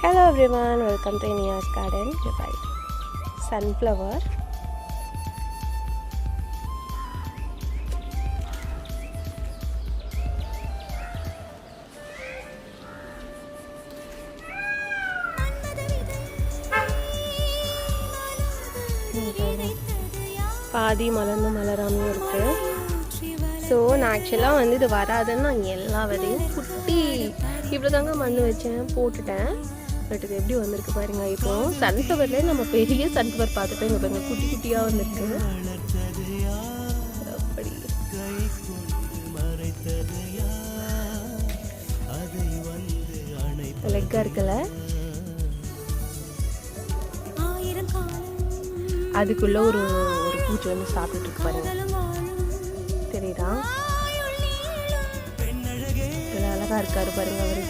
Hello everyone welcome to Iniya's garden by sunflower பாதி மலர்ந்து மலராமையும் இருக்குது ஸோ நான் ஆக்சுவலாக வந்து இது வராதுன்னு நான் எல்லா வரையும் குட்டி இவ்வளோ தாங்க மண் வச்சேன் போட்டுட்டேன். பட் இது எப்படி வந்திருக்கு பாருங்க. இப்போ சன்ஃப்ளவர்லேயே நம்ம பெரிய சன்ஃப்ளவர் பார்த்துட்டு இங்கே பாருங்க குட்டி குட்டியாக வந்திருக்கு. அப்படி. லெக்காக இருக்குல்ல? அதுக்குள்ள ஒரு ஒரு பூச்சி வந்து சாப்பிட்டுட்டு இருக்கு பாருங்க. தெரியுதா? அழகா இருக்காரு பாருங்க அவரு.